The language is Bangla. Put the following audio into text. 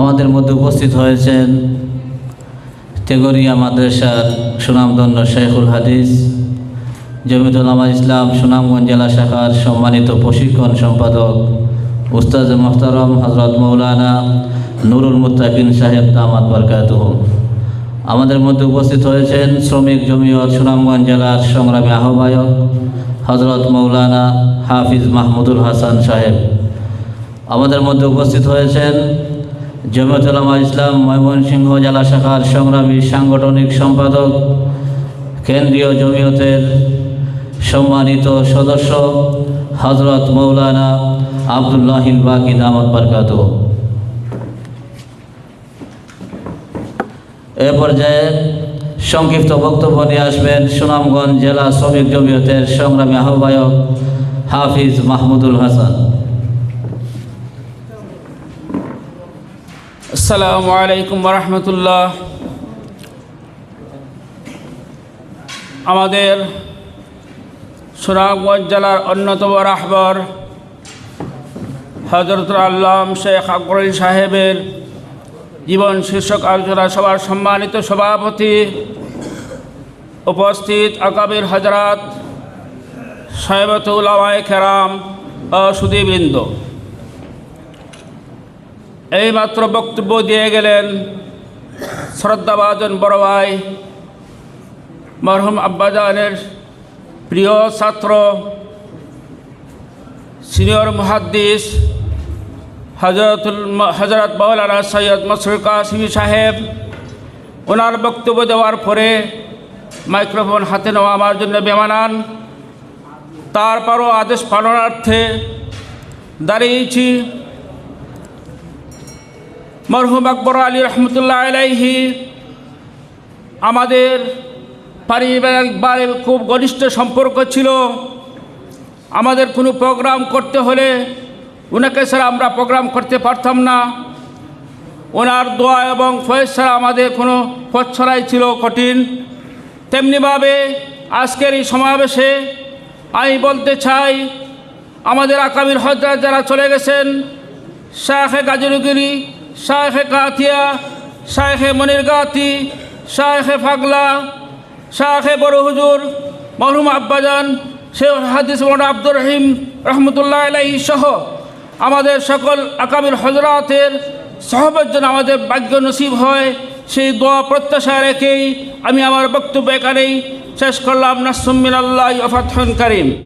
আমাদের মধ্যে উপস্থিত হয়েছেন তেগরিয়া মাদ্রাসার সুনামধন্য শেখুল হাদিস জমিতুল আমা ইসলাম সুনামগঞ্জ জেলা শাখার সম্মানিত প্রশিক্ষণ সম্পাদক উস্তাজ মোহতারম হজরত মৌলানা নুরুল মুতাকিন সাহেব দামাত বরকাতুহ। আমাদের মধ্যে উপস্থিত হয়েছেন শ্রমিক জমিয়ত সুনামগঞ্জ জেলার সংগ্রামী আহ্বায়ক হজরত মৌলানা হাফিজ মাহমুদুল হাসান সাহেব। আমাদের মধ্যে উপস্থিত হয়েছেন জমিয়তুলামা ইসলাম ময়মনসিংহ জেলা শাখার সংগ্রামী সাংগঠনিক সম্পাদক, কেন্দ্রীয় জমিয়তের সম্মানিত সদস্য হজরত মৌলানা আবদুল্লাহিল বাকি দামত বরকাত। এ পর্যায়ে সংক্ষিপ্ত বক্তব্য নিয়ে আসবেন সুনামগঞ্জ জেলা শ্রমিক জমিয়তের সংগ্রামী আহ্বায়ক হাফিজ মাহমুদুল হাসান। আসসালামু আলাইকুম রহমতুল্লাহ আমাদের সুনামগঞ্জ জেলার অন্যতম রাহবর হজরতুল আল্লাম শেখ আকবর আলী সাহেবের জীবন শীর্ষক আলোচনা সভার সম্মানিত সভাপতি উপস্থিত আকাবির হজরত সাহেবতুল খেরাম সুদীবৃন্দ। এইমাত্র বক্তব্য দিয়ে গেলেন শ্রদ্ধাভাজন বড় ভাই, মরহুম আব্বাজানের প্রিয় ছাত্র, সিনিয়র মুহাদ্দিস হজরতুল হজরত মৌলানা সৈয়দ মসরুর কাসিমি সাহেব। ওনার বক্তব্য দেওয়ার পরে মাইক্রোফোন হাতে নেওয়া আমার জন্য বেমানান। তারপরও আদেশ পালনার্থে দাঁড়িয়েছি। মরহুম আকবর আলী রহমতুল্লাহ আলাইহি আমাদের পারিবারিকভাবে খুব ঘনিষ্ঠ সম্পর্ক ছিল। আমাদের কোনো প্রোগ্রাম করতে হলে ওনাকে ছাড়া আমরা প্রোগ্রাম করতে পারতাম না। ওনার দোয়া এবং ফয়েজ ছাড়া আমাদের কোনো পথ ছড়াই ছিল কঠিন। তেমনিভাবে আজকের এই সমাবেশে আমি বলতে চাই, আমাদের আকামির হজরা যারা চলে গেছেন শাহে গাজরুগিরি শাহে কাতিয়া শাহে মনির গাতি শাহে ফাগলা শাহে বড় হুজুর মরহুম আব্বাজান শেখ হাদিস মোহাম্মদ আব্দুর রহিম রহমতুল্লাহ আলাহি সহ আমাদের সকল আকামির হজরাতের সহবের জন্য আমাদের ভাগ্য নসিব হয়, সেই দোয়া প্রত্যাশা রেখেই আমি আমার বক্তব্য এখানেই শেষ করলাম। নাসমিন আল্লাহ অফাতন করিম।